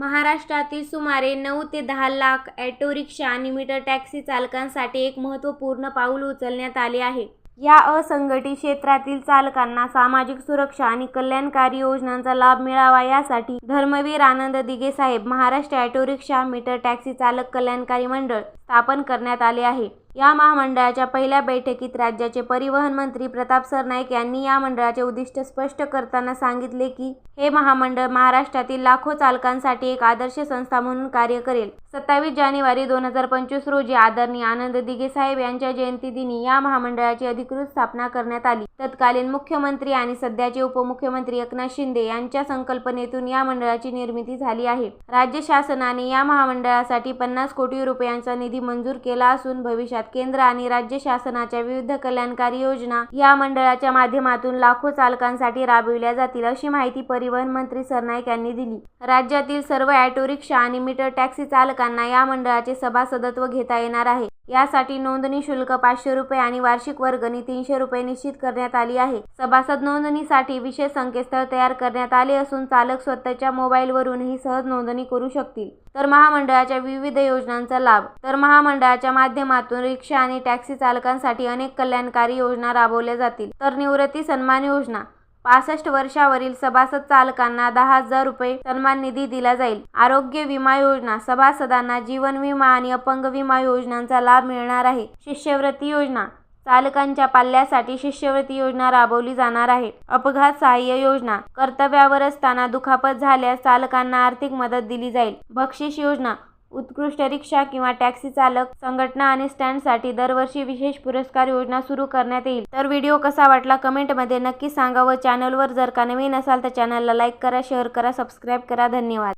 महाराष्ट्रातील सुमारे नऊ ते दहा लाख ॲटो रिक्षा आणि मीटर टॅक्सी चालकांसाठी एक महत्त्वपूर्ण पाऊल उचलण्यात आले आहे. या असंघटित क्षेत्रातील चालकांना सामाजिक सुरक्षा आणि कल्याणकारी योजनांचा लाभ मिळावा यासाठी धर्मवीर आनंद दिघे साहेब Maharashtra auto rickshaw meter taxi चालक कल्याणकारी मंडळ स्थापन करण्यात आले आहे. या महामंडळाच्या पहिल्या बैठकीत राज्याचे परिवहन मंत्री प्रताप सरनाईक यांनी या मंडळाचे उद्दिष्ट स्पष्ट करताना सांगितले की हे महामंडळ महाराष्ट्रातील लाखो चालकांसाठी एक आदर्श संस्था म्हणून कार्य करेल. सत्तावीस जानेवारी दोन हजार पंचवीस रोजी आदरणीय आनंद दिघे साहेब यांच्या जयंती दिनी या महामंडळाची अधिकृत स्थापना करण्यात आली. तत्कालीन मुख्यमंत्री आणि सध्याचे उपमुख्यमंत्री एकनाथ शिंदे यांच्या संकल्पनेतून या मंडळाची निर्मिती झाली आहे. राज्य शासनाने या महामंडळासाठी पन्नास कोटी रुपयांचा निधी मंजूर केला असून भविष्यात केंद्र आणि राज्य शासनाच्या विविध कल्याणकारी योजना या मंडळाच्या माध्यमातून लाखो चालकांसाठी राबविल्या जातील अशी माहिती परिवहन मंत्री सरनाईक यांनी दिली. राज्यातील सर्व ऑटो रिक्षा आणि मीटर टॅक्सी चालकांना या मंडळाचे सभासदत्व घेता येणार आहे. यासाठी नोंदणी शुल्क पाचशे रुपये आणि वार्षिक वर्गणी तीनशे रुपये निश्चित करण्यात आली आहे. सभासद नोंदणीसाठी विशेष संकेतस्थळ तयार करण्यात आले असून चालक स्वतःच्या मोबाईलवरूनही सहज नोंदणी करू शकतील. तर महामंडळाच्या विविध योजनांचा लाभ तर महामंडळाच्या माध्यमातून रिक्षा आणि टॅक्सी चालकांसाठी अनेक कल्याणकारी योजना राबवल्या जातील. तर निवृत्ती सन्मान योजना पासष्ट वर्षावरील सभासद चालकांना दहा हजार रुपये सन्मान निधी दिला जाईल. आरोग्य विमा योजना सभासदांना जीवन विमा आणि अपंग विमा योजनांचा लाभ मिळणार आहे. शिष्यवृत्ती योजना चालकांच्या पाल्यासाठी शिष्यवृत्ती योजना राबवली जाणार आहे. अपघात सहाय्य योजना कर्तव्यावर असताना दुखापत झाल्यास चालकांना आर्थिक मदत दिली जाईल. बक्षीस योजना उत्कृष्ट रिक्षा किंवा टॅक्सी चालक संघटना आणि स्टँडसाठी दरवर्षी विशेष पुरस्कार योजना सुरू करण्यात येईल. तर व्हिडिओ कसा वाटला कमेंटमध्ये नक्की सांगा व चॅनलवर जर का नवीन असाल तर चॅनलला लाईक करा शेअर करा सबस्क्राईब करा धन्यवाद.